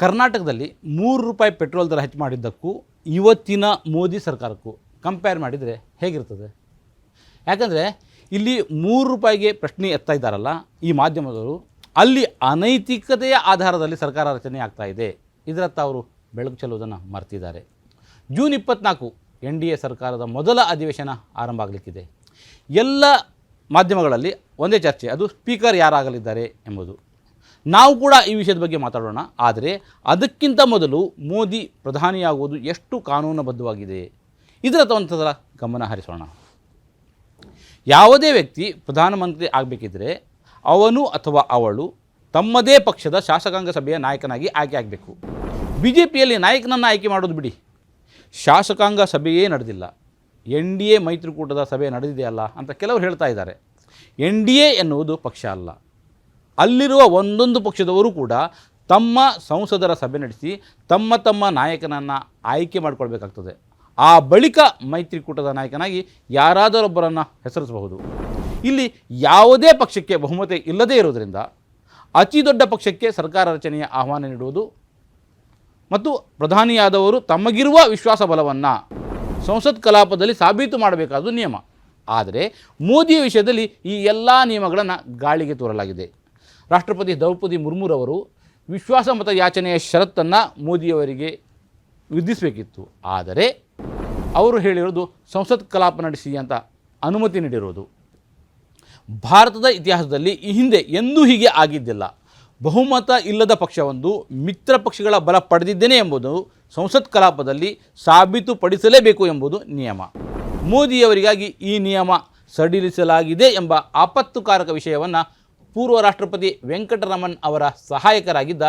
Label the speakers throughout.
Speaker 1: ಕರ್ನಾಟಕದಲ್ಲಿ ಮೂರು ರೂಪಾಯಿ ಪೆಟ್ರೋಲ್ ದರ ಹೆಚ್ಚು ಮಾಡಿದ್ದಕ್ಕೂ ಇವತ್ತಿನ ಮೋದಿ ಸರ್ಕಾರಕ್ಕೂ ಕಂಪೇರ್ ಮಾಡಿದರೆ ಹೇಗಿರ್ತದೆ? ಯಾಕಂದರೆ ಇಲ್ಲಿ ಮೂರು ರೂಪಾಯಿಗೆ ಪ್ರಶ್ನೆ ಎತ್ತಾ ಇದ್ದಾರಲ್ಲ, ಈ ಮಾಧ್ಯಮದವರು, ಅಲ್ಲಿ ಅನೈತಿಕತೆಯ ಆಧಾರದಲ್ಲಿ ಸರ್ಕಾರ ರಚನೆ ಆಗ್ತಾ ಇದೆ. ಇದರತ್ತ ಅವರು ಬೆಳಕು ಚೆಲ್ಲುವುದನ್ನು ಮರ್ತಿದ್ದಾರೆ. ಜೂನ್ ಇಪ್ಪತ್ನಾಲ್ಕು ಎನ್ ಡಿ ಎ ಸರ್ಕಾರದ ಮೊದಲ ಅಧಿವೇಶನ ಆರಂಭ ಆಗಲಿಕ್ಕಿದೆ. ಎಲ್ಲ ಮಾಧ್ಯಮಗಳಲ್ಲಿ ಒಂದೇ ಚರ್ಚೆ, ಅದು ಸ್ಪೀಕರ್ ಯಾರಾಗಲಿದ್ದಾರೆ ಎಂಬುದು. ನಾವು ಕೂಡ ಈ ವಿಷಯದ ಬಗ್ಗೆ ಮಾತಾಡೋಣ. ಆದರೆ ಅದಕ್ಕಿಂತ ಮೊದಲು ಮೋದಿ ಪ್ರಧಾನಿಯಾಗುವುದು ಎಷ್ಟು ಕಾನೂನುಬದ್ಧವಾಗಿದೆ? ಇದರ ಒಂಥರ ಗಮನ ಹರಿಸೋಣ. ಯಾವುದೇ ವ್ಯಕ್ತಿ ಪ್ರಧಾನಮಂತ್ರಿ ಆಗಬೇಕಿದ್ರೆ ಅವನು ಅಥವಾ ಅವಳು ತಮ್ಮದೇ ಪಕ್ಷದ ಶಾಸಕಾಂಗ ಸಭೆಯ ನಾಯಕನಾಗಿ ಆಯ್ಕೆ ಆಗಬೇಕು. ಬಿ ಜೆ ಪಿಯಲ್ಲಿ ನಾಯಕನನ್ನು ಆಯ್ಕೆ ಮಾಡೋದು ಬಿಡಿ. ಶಾಸಕಾಂಗ ಸಭೆಯೇ ನಡೆದಿಲ್ಲ. ಎನ್ ಡಿ ಎ ಮೈತ್ರಿಕೂಟದ ಸಭೆ ನಡೆದಿದೆಯಲ್ಲ ಅಂತ ಕೆಲವರು ಹೇಳ್ತಾ ಇದ್ದಾರೆ. ಎನ್ ಡಿ ಎ ಎನ್ನುವುದು ಪಕ್ಷ ಅಲ್ಲ. ಅಲ್ಲಿರುವ ಒಂದೊಂದು ಪಕ್ಷದವರು ಕೂಡ ತಮ್ಮ ಸಂಸದರ ಸಭೆ ನಡೆಸಿ ತಮ್ಮ ತಮ್ಮ ನಾಯಕನನ್ನು ಆಯ್ಕೆ ಮಾಡಿಕೊಳ್ಬೇಕಾಗ್ತದೆ. ಆ ಬಳಿಕ ಮೈತ್ರಿಕೂಟದ ನಾಯಕನಾಗಿ ಯಾರಾದರೊಬ್ಬರನ್ನು ಹೆಸರಿಸಬಹುದು. ಇಲ್ಲಿ ಯಾವುದೇ ಪಕ್ಷಕ್ಕೆ ಬಹುಮತ ಇಲ್ಲದೇ ಇರುವುದರಿಂದ ಅತಿ ದೊಡ್ಡ ಪಕ್ಷಕ್ಕೆ ಸರ್ಕಾರ ರಚನೆಯ ಆಹ್ವಾನ ನೀಡುವುದು ಮತ್ತು ಪ್ರಧಾನಿಯಾದವರು ತಮಗಿರುವ ವಿಶ್ವಾಸ ಬಲವನ್ನು ಸಂಸತ್ ಕಲಾಪದಲ್ಲಿ ಸಾಬೀತು ಮಾಡಬೇಕಾದ ನಿಯಮ. ಆದರೆ ಮೋದಿಯ ವಿಷಯದಲ್ಲಿ ಈ ಎಲ್ಲ ನಿಯಮಗಳನ್ನು ಗಾಳಿಗೆ ತೋರಲಾಗಿದೆ. ರಾಷ್ಟ್ರಪತಿ ದ್ರೌಪದಿ ಮುರ್ಮುರವರು ವಿಶ್ವಾಸ ಮತ ಯಾಚನೆಯ ಷರತ್ತನ್ನು ಮೋದಿಯವರಿಗೆ ವಿಧಿಸಬೇಕಿತ್ತು. ಆದರೆ ಅವರು ಹೇಳಿರೋದು ಸಂಸತ್ ಕಲಾಪ ನಡೆಸಿ ಅಂತ ಅನುಮತಿ ನೀಡಿರೋದು. ಭಾರತದ ಇತಿಹಾಸದಲ್ಲಿ ಈ ಹಿಂದೆ ಎಂದೂ ಹೀಗೆ ಆಗಿದ್ದಿಲ್ಲ. ಬಹುಮತ ಇಲ್ಲದ ಪಕ್ಷವೊಂದು ಮಿತ್ರ ಪಕ್ಷಗಳ ಬಲ ಪಡೆದಿದ್ದೇನೆ ಎಂಬುದು ಸಂಸತ್ ಕಲಾಪದಲ್ಲಿ ಸಾಬೀತುಪಡಿಸಲೇಬೇಕು ಎಂಬುದು ನಿಯಮ. ಮೋದಿಯವರಿಗಾಗಿ ಈ ನಿಯಮ ಸಡಿಲಿಸಲಾಗಿದೆ ಎಂಬ ಆಪತ್ತುಕಾರಕ ವಿಷಯವನ್ನು ಪೂರ್ವ ರಾಷ್ಟ್ರಪತಿ ವೆಂಕಟರಮಣ್ ಅವರ ಸಹಾಯಕರಾಗಿದ್ದ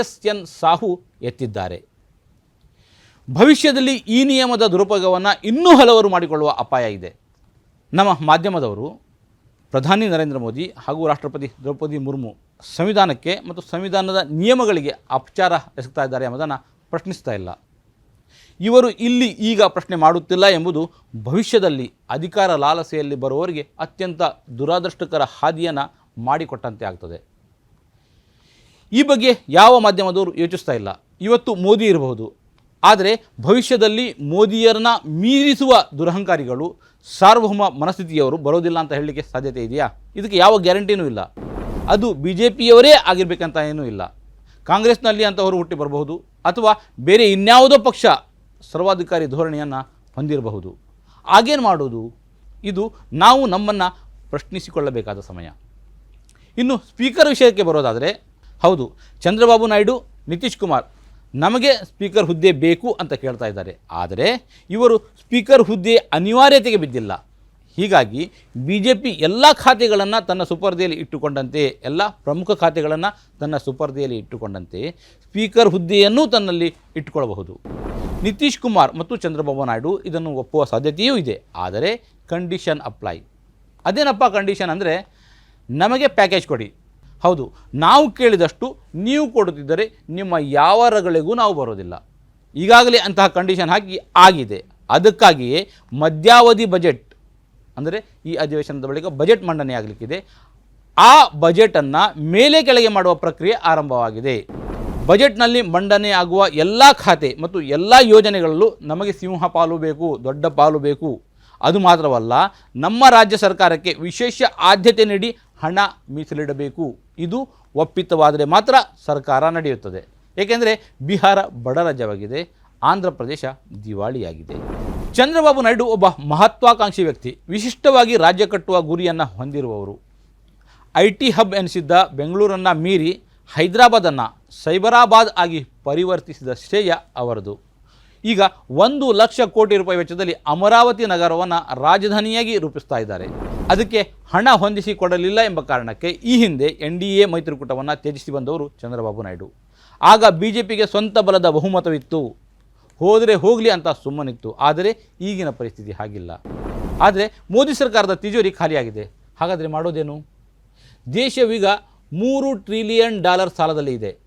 Speaker 1: ಎಸ್ ಎನ್ ಸಾಹು ಎತ್ತಿದ್ದಾರೆ. ಭವಿಷ್ಯದಲ್ಲಿ ಈ ನಿಯಮದ ದುರುಪಯೋಗವನ್ನು ಇನ್ನೂ ಹಲವರು ಮಾಡಿಕೊಳ್ಳುವ ಅಪಾಯ ಇದೆ. ನಮ್ಮ ಮಾಧ್ಯಮದವರು ಪ್ರಧಾನಿ ನರೇಂದ್ರ ಮೋದಿ ಹಾಗೂ ರಾಷ್ಟ್ರಪತಿ ದ್ರೌಪದಿ ಮುರ್ಮು ಸಂವಿಧಾನಕ್ಕೆ ಮತ್ತು ಸಂವಿಧಾನದ ನಿಯಮಗಳಿಗೆ ಅಪಚಾರ ಎಸಗ್ತಾ ಇದ್ದಾರೆ ಎಂಬುದನ್ನು ಪ್ರಶ್ನಿಸ್ತಾ ಇಲ್ಲ. ಇವರು ಇಲ್ಲಿ ಈಗ ಪ್ರಶ್ನೆ ಮಾಡುತ್ತಿಲ್ಲ ಎಂಬುದು ಭವಿಷ್ಯದಲ್ಲಿ ಅಧಿಕಾರ ಲಾಲಸೆಯಲ್ಲಿ ಬರುವವರಿಗೆ ಅತ್ಯಂತ ದುರಾದೃಷ್ಟಕರ ಹಾದಿಯನ್ನು ಮಾಡಿಕೊಟ್ಟಂತೆ ಆಗ್ತದೆ. ಈ ಬಗ್ಗೆ ಯಾವ ಮಾಧ್ಯಮದವರು ಯೋಚಿಸ್ತಾ ಇಲ್ಲ. ಇವತ್ತು ಮೋದಿ ಇರಬಹುದು. ಆದರೆ ಭವಿಷ್ಯದಲ್ಲಿ ಮೋದಿಯರನ್ನ ಮೀರಿಸುವ ದುರಹಂಕಾರಿಗಳು ಸಾರ್ವಭೌಮ ಮನಸ್ಥಿತಿಯವರು ಬರೋದಿಲ್ಲ ಅಂತ ಹೇಳಲಿಕ್ಕೆ ಸಾಧ್ಯತೆ ಇದೆಯಾ? ಇದಕ್ಕೆ ಯಾವ ಗ್ಯಾರಂಟಿನೂ ಇಲ್ಲ. ಅದು ಬಿ ಜೆ ಪಿಯವರೇ ಆಗಿರಬೇಕಂತ ಏನೂ ಇಲ್ಲ. ಕಾಂಗ್ರೆಸ್ನಲ್ಲಿ ಅಂತವರು ಹುಟ್ಟಿ ಬರಬಹುದು ಅಥವಾ ಬೇರೆ ಇನ್ಯಾವುದೋ ಪಕ್ಷ ಸರ್ವಾಧಿಕಾರಿ ಧೋರಣೆಯನ್ನು ಹೊಂದಿರಬಹುದು. ಆಗೇನು ಮಾಡೋದು? ಇದು ನಾವು ನಮ್ಮನ್ನು ಪ್ರಶ್ನಿಸಿಕೊಳ್ಳಬೇಕಾದ ಸಮಯ. ಇನ್ನು ಸ್ಪೀಕರ್ ವಿಷಯಕ್ಕೆ ಬರೋದಾದರೆ, ಹೌದು, ಚಂದ್ರಬಾಬು ನಾಯ್ಡು, ನಿತೀಶ್ ಕುಮಾರ್ ನಮಗೆ ಸ್ಪೀಕರ್ ಹುದ್ದೆ ಬೇಕು ಅಂತ ಕೇಳ್ತಾ ಇದ್ದಾರೆ. ಆದರೆ ಇವರು ಸ್ಪೀಕರ್ ಹುದ್ದೆ ಅನಿವಾರ್ಯತೆಗೆ ಬಿದ್ದಿಲ್ಲ. ಹೀಗಾಗಿ ಬಿ ಜೆ ಪಿ ಎಲ್ಲ ಖಾತೆಗಳನ್ನು ತನ್ನ ಸುಪರ್ದಿಯಲ್ಲಿ ಇಟ್ಟುಕೊಂಡಂತೆ, ಎಲ್ಲ ಪ್ರಮುಖ ಖಾತೆಗಳನ್ನು ತನ್ನ ಸುಪರ್ದಿಯಲ್ಲಿ ಇಟ್ಟುಕೊಂಡಂತೆ ಸ್ಪೀಕರ್ ಹುದ್ದೆಯನ್ನು ತನ್ನಲ್ಲಿ ಇಟ್ಟುಕೊಳ್ಳಬಹುದು. ನಿತೀಶ್ ಕುಮಾರ್ ಮತ್ತು ಚಂದ್ರಬಾಬು ನಾಯ್ಡು ಇದನ್ನು ಒಪ್ಪುವ ಸಾಧ್ಯತೆಯೂ ಇದೆ. ಆದರೆ ಕಂಡೀಷನ್ ಅಪ್ಲೈ ಅದೇನಪ್ಪ ಕಂಡೀಷನ್ ಅಂದರೆ ನಮಗೆ ಪ್ಯಾಕೇಜ್ ಕೊಡಿ. ಹೌದು, ನಾವು ಕೇಳಿದಷ್ಟು ನೀವು ಕೊಡುತ್ತಿದ್ದರೆ ನಿಮ್ಮ ಯಾವ ರಗಳಿಗೂ ನಾವು ಬರೋದಿಲ್ಲ. ಈಗಾಗಲೇ ಅಂತಹ ಕಂಡೀಷನ್ ಹಾಕಿ ಆಗಿದೆ. ಅದಕ್ಕಾಗಿಯೇ ಮಧ್ಯಾವಧಿ ಬಜೆಟ್ ಅಂದರೆ ಈ ಅಧಿವೇಶನದ ಬಳಿಕ ಬಜೆಟ್ ಮಂಡನೆ ಆಗಲಿಕ್ಕಿದೆ. ಆ ಬಜೆಟನ್ನು ಮೇಲೆ ಕೆಳಗೆ ಮಾಡುವ ಪ್ರಕ್ರಿಯೆ ಆರಂಭವಾಗಿದೆ. ಬಜೆಟ್ನಲ್ಲಿ ಮಂಡನೆ ಆಗುವ ಎಲ್ಲ ಖಾತೆ ಮತ್ತು ಎಲ್ಲ ಯೋಜನೆಗಳಲ್ಲೂ ನಮಗೆ ಸಿಂಹ ಪಾಲು ಬೇಕು, ದೊಡ್ಡ ಪಾಲು ಬೇಕು. ಅದು ಮಾತ್ರವಲ್ಲ, ನಮ್ಮ ರಾಜ್ಯ ಸರ್ಕಾರಕ್ಕೆ ವಿಶೇಷ ಆದ್ಯತೆ ನೀಡಿ ಹಣ ಮೀಸಲಿಡಬೇಕು. ಇದು ಒಪ್ಪಿತವಾದರೆ ಮಾತ್ರ ಸರ್ಕಾರ ನಡೆಯುತ್ತದೆ. ಏಕೆಂದರೆ ಬಿಹಾರ ಬಡ ರಾಜ್ಯವಾಗಿದೆ, ಆಂಧ್ರ ಪ್ರದೇಶ ದಿವಾಳಿಯಾಗಿದೆ. ಚಂದ್ರಬಾಬು ನಾಯ್ಡು ಒಬ್ಬ ಮಹತ್ವಾಕಾಂಕ್ಷಿ ವ್ಯಕ್ತಿ, ವಿಶಿಷ್ಟವಾಗಿ ರಾಜ್ಯ ಕಟ್ಟುವ ಗುರಿಯನ್ನು ಹೊಂದಿರುವವರು. ಐ ಟಿ ಹಬ್ ಎನಿಸಿದ್ದ ಬೆಂಗಳೂರನ್ನು ಮೀರಿ ಹೈದರಾಬಾದನ್ನು ಸೈಬರಾಬಾದ್ ಆಗಿ ಪರಿವರ್ತಿಸಿದ ಶ್ರೇಯ ಅವರದು. ಈಗ ಒಂದು ಲಕ್ಷ ಕೋಟಿ ರೂಪಾಯಿ ವೆಚ್ಚದಲ್ಲಿ ಅಮರಾವತಿ ನಗರವನ್ನು ರಾಜಧಾನಿಯಾಗಿ ರೂಪಿಸ್ತಾ ಇದ್ದಾರೆ. ಅದಕ್ಕೆ ಹಣ ಹೊಂದಿಸಿಕೊಡಲಿಲ್ಲ ಎಂಬ ಕಾರಣಕ್ಕೆ ಈ ಹಿಂದೆ ಎನ್ ಡಿ ಎ ಮೈತ್ರಿಕೂಟವನ್ನು ತ್ಯಜಿಸಿ ಬಂದವರು ಚಂದ್ರಬಾಬು ನಾಯ್ಡು. ಆಗ ಬಿ ಜೆ ಪಿಗೆ ಸ್ವಂತ ಬಲದ ಬಹುಮತವಿತ್ತು. ಹೋದರೆ ಹೋಗಲಿ ಅಂತ ಸುಮ್ಮನಿತ್ತು. ಆದರೆ ಈಗಿನ ಪರಿಸ್ಥಿತಿ ಹಾಗಿಲ್ಲ. ಆದರೆ ಮೋದಿ ಸರ್ಕಾರದ ತಿಜೋರಿ ಖಾಲಿಯಾಗಿದೆ. ಹಾಗಾದರೆ ಮಾಡೋದೇನು? ದೇಶವೀಗ ಮೂರು ಟ್ರಿಲಿಯನ್ ಡಾಲರ್ ಸಾಲದಲ್ಲಿ ಇದೆ.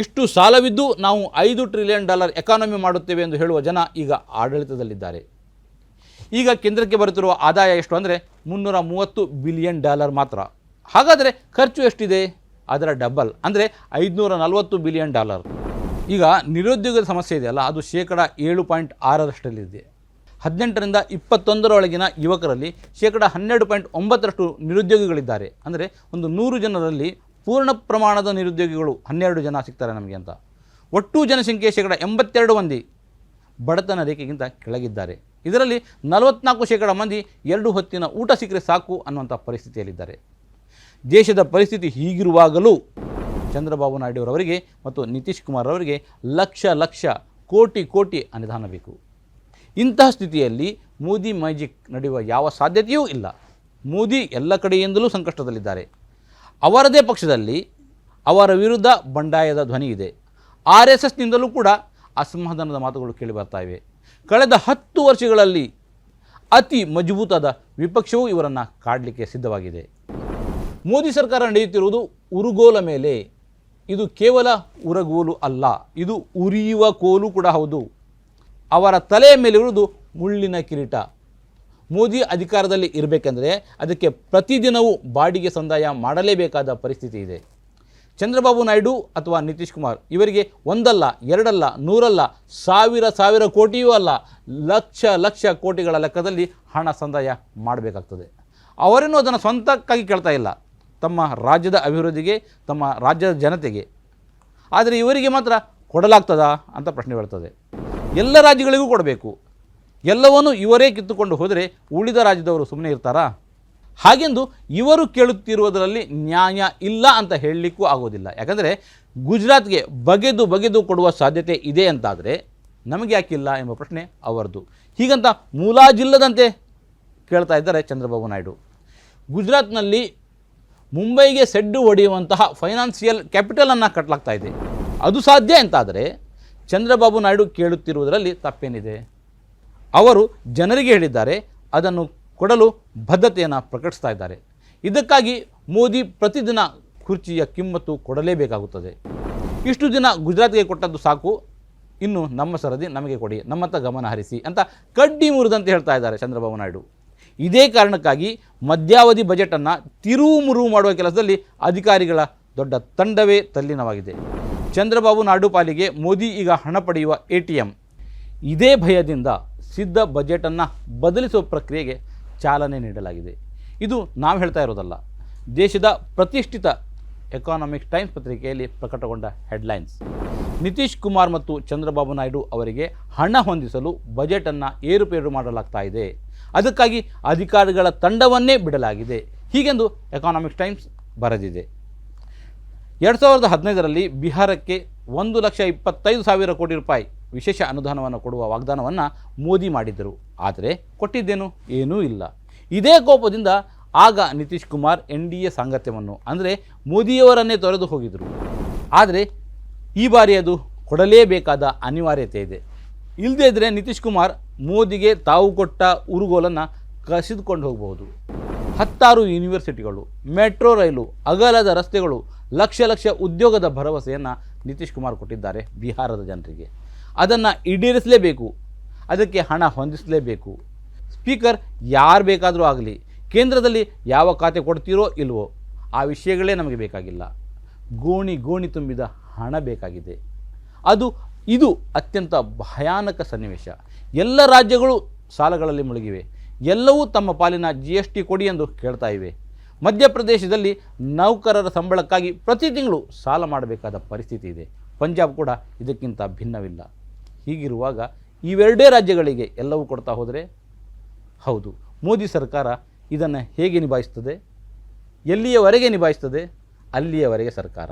Speaker 1: ಇಷ್ಟು ಸಾಲವಿದ್ದು ನಾವು ಐದು ಟ್ರಿಲಿಯನ್ ಡಾಲರ್ ಎಕಾನಮಿ ಮಾಡುತ್ತೇವೆ ಎಂದು ಹೇಳುವ ಜನ ಈಗ ಆಡಳಿತದಲ್ಲಿದ್ದಾರೆ. ಈಗ ಕೇಂದ್ರಕ್ಕೆ ಬರುತ್ತಿರುವ ಆದಾಯ ಎಷ್ಟು ಅಂದರೆ ಮುನ್ನೂರ ಮೂವತ್ತು ಬಿಲಿಯನ್ ಡಾಲರ್ ಮಾತ್ರ. ಹಾಗಾದರೆ ಖರ್ಚು ಎಷ್ಟಿದೆ? ಅದರ ಡಬಲ್ ಅಂದರೆ ಐದುನೂರ ನಲವತ್ತು ಬಿಲಿಯನ್ ಡಾಲರ್ ಈಗ ನಿರುದ್ಯೋಗದ ಸಮಸ್ಯೆ ಇದೆಯಲ್ಲ, ಅದು ಶೇಕಡ ಏಳು ಪಾಯಿಂಟ್ ಆರರಷ್ಟಲ್ಲಿದೆ ಹದಿನೆಂಟರಿಂದ ಇಪ್ಪತ್ತೊಂದರೊಳಗಿನ ಯುವಕರಲ್ಲಿ ಶೇಕಡ ಹನ್ನೆರಡು ಪಾಯಿಂಟ್ ಒಂಬತ್ತರಷ್ಟು ನಿರುದ್ಯೋಗಿಗಳಿದ್ದಾರೆ. ಅಂದರೆ ಒಂದು ನೂರು ಜನರಲ್ಲಿ ಪೂರ್ಣ ಪ್ರಮಾಣದ ನಿರುದ್ಯೋಗಿಗಳು ಹನ್ನೆರಡು ಜನ ಸಿಗ್ತಾರೆ ನಮಗೆ ಅಂತ. ಒಟ್ಟು ಜನಸಂಖ್ಯೆ ಶೇಕಡ ಎಂಬತ್ತೆರಡು ಮಂದಿ ಬಡತನ ರೇಖೆಗಿಂತ ಕೆಳಗಿದ್ದಾರೆ. ಇದರಲ್ಲಿ ನಲವತ್ನಾಲ್ಕು ಶೇಕಡ ಮಂದಿ ಎರಡು ಹೊತ್ತಿನ ಊಟ ಸಿಕ್ಕರೆ ಸಾಕು ಅನ್ನುವಂಥ ಪರಿಸ್ಥಿತಿಯಲ್ಲಿದ್ದಾರೆ. ದೇಶದ ಪರಿಸ್ಥಿತಿ ಹೀಗಿರುವಾಗಲೂ ಚಂದ್ರಬಾಬು ನಾಯ್ಡುರವರಿಗೆ ಮತ್ತು ನಿತೀಶ್ ಕುಮಾರ್ ಅವರಿಗೆ ಲಕ್ಷ ಲಕ್ಷ ಕೋಟಿ ಕೋಟಿ ಅನುದಾನ ಬೇಕು. ಇಂತಹ ಸ್ಥಿತಿಯಲ್ಲಿ ಮೋದಿ ಮ್ಯಾಜಿಕ್ ನಡೆಯುವ ಯಾವ ಸಾಧ್ಯತೆಯೂ ಇಲ್ಲ. ಮೋದಿ ಎಲ್ಲ ಕಡೆಯಿಂದಲೂ ಸಂಕಷ್ಟದಲ್ಲಿದ್ದಾರೆ. ಅವರದೇ ಪಕ್ಷದಲ್ಲಿ ಅವರ ವಿರುದ್ಧ ಬಂಡಾಯದ ಧ್ವನಿ ಇದೆ. ಆರ್ ಎಸ್ ಎಸ್ನಿಂದಲೂ ಕೂಡ ಅಸಮಾಧಾನದ ಮಾತುಗಳು ಕೇಳಿಬರ್ತಾ ಇವೆ. ಕಳೆದ ಹತ್ತು ವರ್ಷಗಳಲ್ಲಿ ಅತಿ ಮಜಬೂತಾದ ವಿಪಕ್ಷವು ಇವರನ್ನು ಕಾಡಲಿಕ್ಕೆ ಸಿದ್ಧವಾಗಿದೆ. ಮೋದಿ ಸರ್ಕಾರ ನಡೆಯುತ್ತಿರುವುದು ಉರುಗೋಲ ಮೇಲೆ. ಇದು ಕೇವಲ ಉರಗೋಲು ಅಲ್ಲ, ಇದು ಉರಿಯುವ ಕೋಲು ಕೂಡ ಹೌದು. ಅವರ ತಲೆಯ ಮೇಲಿರುವುದು ಮುಳ್ಳಿನ ಕಿರೀಟ. ಮೋದಿ ಅಧಿಕಾರದಲ್ಲಿ ಇರಬೇಕೆಂದರೆ ಅದಕ್ಕೆ ಪ್ರತಿದಿನವೂ ಬಾಡಿಗೆ ಸಂದಾಯ ಮಾಡಲೇಬೇಕಾದ ಪರಿಸ್ಥಿತಿ ಇದೆ. ಚಂದ್ರಬಾಬು ನಾಯ್ಡು ಅಥವಾ ನಿತೀಶ್ ಕುಮಾರ್ ಇವರಿಗೆ ಒಂದಲ್ಲ, ಎರಡಲ್ಲ, ನೂರಲ್ಲ, ಸಾವಿರ ಸಾವಿರ ಕೋಟಿಯೂ ಅಲ್ಲ, ಲಕ್ಷ ಲಕ್ಷ ಕೋಟಿಗಳ ಲೆಕ್ಕದಲ್ಲಿ ಹಣ ಸಂದಾಯ ಮಾಡಬೇಕಾಗ್ತದೆ. ಅವರೇನೂ ಅದನ್ನು ಸ್ವಂತಕ್ಕಾಗಿ ಕೇಳ್ತಾ ಇಲ್ಲ. ತಮ್ಮ ರಾಜ್ಯದ ಅಭಿವೃದ್ಧಿಗೆ, ತಮ್ಮ ರಾಜ್ಯದ ಜನತೆಗೆ. ಆದರೆ ಇವರಿಗೆ ಮಾತ್ರ ಕೊಡಲಾಗ್ತದಾ ಅಂತ ಪ್ರಶ್ನೆ ಬರ್ತದೆ. ಎಲ್ಲ ರಾಜ್ಯಗಳಿಗೂ ಕೊಡಬೇಕು. ಎಲ್ಲವನ್ನೂ ಇವರೇ ಕಿತ್ತುಕೊಂಡು ಹೋದರೆ ಉಳಿದ ರಾಜ್ಯದವರು ಸುಮ್ಮನೆ ಇರ್ತಾರಾ? ಹಾಗೆಂದು ಇವರು ಕೇಳುತ್ತಿರುವುದರಲ್ಲಿ ನ್ಯಾಯ ಇಲ್ಲ ಅಂತ ಹೇಳಲಿಕ್ಕೂ ಆಗೋದಿಲ್ಲ. ಯಾಕಂದರೆ ಗುಜರಾತ್ಗೆ ಬಗೆದು ಬಗೆದು ಕೊಡುವ ಸಾಧ್ಯತೆ ಇದೆ ಅಂತಾದರೆ ನಮಗೆ ಯಾಕಿಲ್ಲ ಎಂಬ ಪ್ರಶ್ನೆ ಅವರದು ಹೀಗಂತ ಮೂಲಾಜಿಲ್ಲದಂತೆ ಕೇಳ್ತಾ ಇದ್ದಾರೆ ಚಂದ್ರಬಾಬು ನಾಯ್ಡು. ಗುಜರಾತ್ನಲ್ಲಿ ಮುಂಬೈಗೆ ಸೆಡ್ಡು ಹೊಡೆಯುವಂತಹ ಫೈನಾನ್ಸಿಯಲ್ ಕ್ಯಾಪಿಟಲನ್ನು ಕಟ್ಟಲಾಗ್ತಾ ಇದೆ. ಅದು ಸಾಧ್ಯ ಅಂತಾದರೆ ಚಂದ್ರಬಾಬು ನಾಯ್ಡು ಕೇಳುತ್ತಿರುವುದರಲ್ಲಿ ತಪ್ಪೇನಿದೆ? ಅವರು ಜನರಿಗೆ ಹೇಳಿದ್ದಾರೆ, ಅದನ್ನು ಕೊಡಲು ಬದ್ಧತೆಯನ್ನು ಪ್ರಕಟಿಸ್ತಾ ಇದ್ದಾರೆ. ಇದಕ್ಕಾಗಿ ಮೋದಿ ಪ್ರತಿದಿನ ಕುರ್ಚಿಯ ಕಿಮ್ಮತ್ತು ಕೊಡಲೇಬೇಕಾಗುತ್ತದೆ. ಇಷ್ಟು ದಿನ ಗುಜರಾತ್ಗೆ ಕೊಟ್ಟದ್ದು ಸಾಕು, ಇನ್ನು ನಮ್ಮ ಸರದಿ ನಮಗೆ ಕೊಡಿ, ನಮ್ಮತ್ತ ಗಮನ ಹರಿಸಿ ಅಂತ ಕಡ್ಡಿ ಮುರಿದಂತೆ ಹೇಳ್ತಾ ಇದ್ದಾರೆ ಚಂದ್ರಬಾಬು ನಾಯ್ಡು. ಇದೇ ಕಾರಣಕ್ಕಾಗಿ ಮಧ್ಯಾವಧಿ ಬಜೆಟನ್ನು ತಿರುವು ಮುರುವು ಮಾಡುವ ಕೆಲಸದಲ್ಲಿ ಅಧಿಕಾರಿಗಳ ದೊಡ್ಡ ತಂಡವೇ ತಲ್ಲಿನವಾಗಿದೆ. ಚಂದ್ರಬಾಬು ನಾಯ್ಡು ಪಾಲಿಗೆ ಮೋದಿ ಈಗ ಹಣ ಪಡೆಯುವ ಎ ಟಿ ಇದೇ ಭಯದಿಂದ ಸಿದ್ಧ ಬಜೆಟನ್ನು ಬದಲಿಸುವ ಪ್ರಕ್ರಿಯೆಗೆ ಚಾಲನೆ ನೀಡಲಾಗಿದೆ. ಇದು ನಾವು ಹೇಳ್ತಾ ಇರೋದಲ್ಲ, ದೇಶದ ಪ್ರತಿಷ್ಠಿತ ಎಕಾನಾಮಿಕ್ ಟೈಮ್ಸ್ ಪತ್ರಿಕೆಯಲ್ಲಿ ಪ್ರಕಟಗೊಂಡ ಹೆಡ್ಲೈನ್ಸ್ ನಿತೀಶ್ ಕುಮಾರ್ ಮತ್ತು ಚಂದ್ರಬಾಬು ನಾಯ್ಡು ಅವರಿಗೆ ಹಣ ಹೊಂದಿಸಲು ಬಜೆಟನ್ನು ಏರುಪೇರು ಮಾಡಲಾಗ್ತಾ ಇದೆ. ಅದಕ್ಕಾಗಿ ಅಧಿಕಾರಿಗಳ ತಂಡವನ್ನೇ ಬಿಡಲಾಗಿದೆ. ಹೀಗೆಂದು ಎಕಾನಾಮಿಕ್ ಟೈಮ್ಸ್ ಬರೆದಿದೆ. ಎರಡು ಸಾವಿರದ ಹದಿನೈದರಲ್ಲಿ ಬಿಹಾರಕ್ಕೆ ಒಂದು ಲಕ್ಷ ಇಪ್ಪತ್ತೈದು ಸಾವಿರ ಕೋಟಿ ರೂಪಾಯಿ ವಿಶೇಷ ಅನುದಾನವನ್ನು ಕೊಡುವ ವಾಗ್ದಾನವನ್ನು ಮೋದಿ ಮಾಡಿದ್ದರು. ಆದರೆ ಕೊಟ್ಟಿದ್ದೇನು? ಏನೂ ಇಲ್ಲ. ಇದೇ ಕೋಪದಿಂದ ಆಗ Nitish Kumar N D A ಸಾಂಗತ್ಯವನ್ನು, ಅಂದರೆ ಮೋದಿಯವರನ್ನೇ ತೊರೆದು ಹೋಗಿದರು. ಆದರೆ ಈ ಬಾರಿ ಅದು ಕೊಡಲೇಬೇಕಾದ ಅನಿವಾರ್ಯತೆ ಇದೆ. ಇಲ್ಲದೇ ಇದ್ದರೆ ನಿತೀಶ್ ಕುಮಾರ್ ಮೋದಿಗೆ ತಾವು ಕೊಟ್ಟ ಉರುಗೋಲನ್ನು ಕಸಿದುಕೊಂಡು ಹೋಗಬಹುದು. ಹತ್ತಾರು ಯೂನಿವರ್ಸಿಟಿಗಳು, ಮೆಟ್ರೋ ರೈಲು, ಅಗಲದ ರಸ್ತೆಗಳು, ಲಕ್ಷ ಲಕ್ಷ ಉದ್ಯೋಗದ ಭರವಸೆಯನ್ನು ನಿತೀಶ್ ಕುಮಾರ್ ಕೊಟ್ಟಿದ್ದಾರೆ ಬಿಹಾರದ ಜನರಿಗೆ. ಅದನ್ನು ಈಡೇರಿಸಲೇಬೇಕು. ಅದಕ್ಕೆ ಹಣ ಹೊಂದಿಸಲೇಬೇಕು. ಸ್ಪೀಕರ್ ಯಾರು ಬೇಕಾದರೂ ಆಗಲಿ, ಕೇಂದ್ರದಲ್ಲಿ ಯಾವ ಖಾತೆ ಕೊಡ್ತೀರೋ ಇಲ್ವೋ, ಆ ವಿಷಯಗಳೇ ನಮಗೆ ಬೇಕಾಗಿಲ್ಲ. ಗೋಣಿ ಗೋಣಿ ತುಂಬಿದ ಹಣ ಬೇಕಾಗಿದೆ. ಅದು, ಇದು ಅತ್ಯಂತ ಭಯಾನಕ ಸನ್ನಿವೇಶ. ಎಲ್ಲ ರಾಜ್ಯಗಳು ಸಾಲಗಳಲ್ಲಿ ಮುಳುಗಿವೆ. ಎಲ್ಲವೂ ತಮ್ಮ ಪಾಲಿನ ಜಿ ಎಸ್ ಟಿ ಕೊಡಿ ಎಂದು ಕೇಳ್ತಾ ಇವೆ. ಮಧ್ಯಪ್ರದೇಶದಲ್ಲಿ ನೌಕರರ ಸಂಬಳಕ್ಕಾಗಿ ಪ್ರತಿ ತಿಂಗಳು ಸಾಲ ಮಾಡಬೇಕಾದ ಪರಿಸ್ಥಿತಿ ಇದೆ. ಪಂಜಾಬ್ ಕೂಡ ಇದಕ್ಕಿಂತ ಭಿನ್ನವಿಲ್ಲ. ಹೀಗಿರುವಾಗ ಇವೆರಡೇ ರಾಜ್ಯಗಳಿಗೆ ಎಲ್ಲವೂ ಕೊಡ್ತಾ ಹೋದರೆ? ಹೌದು. ಮೋದಿ ಸರ್ಕಾರ ಇದನ್ನು ಹೇಗೆ ನಿಭಾಯಿಸ್ತದೆ? ಎಲ್ಲಿಯವರೆಗೆ ನಿಭಾಯಿಸ್ತದೆ? ಅಲ್ಲಿಯವರೆಗೆ ಸರ್ಕಾರ.